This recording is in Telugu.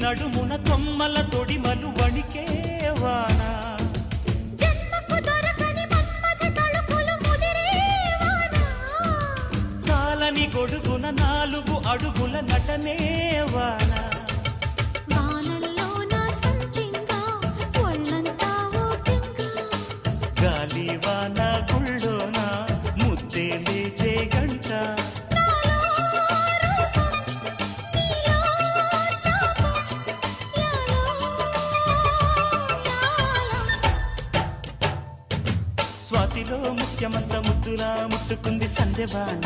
నడుమున కొమ్మల తొడిమలు వణికే వాన జన్మకు దొరకని మన్మథ తళుకులు ముదిరే వాన. చాలని గొడుగున నాలుగు అడుగుల నటనే వాన వానల్లో నా సంపింగా, ఒళ్ళంతా ఓపింగా. గాలి వాన గుళ్ళోన ముద్దే లేచే గంట స్వాతిలో ముఖ్యమంత ముద్దులా ముట్టుకుంది సందెవాన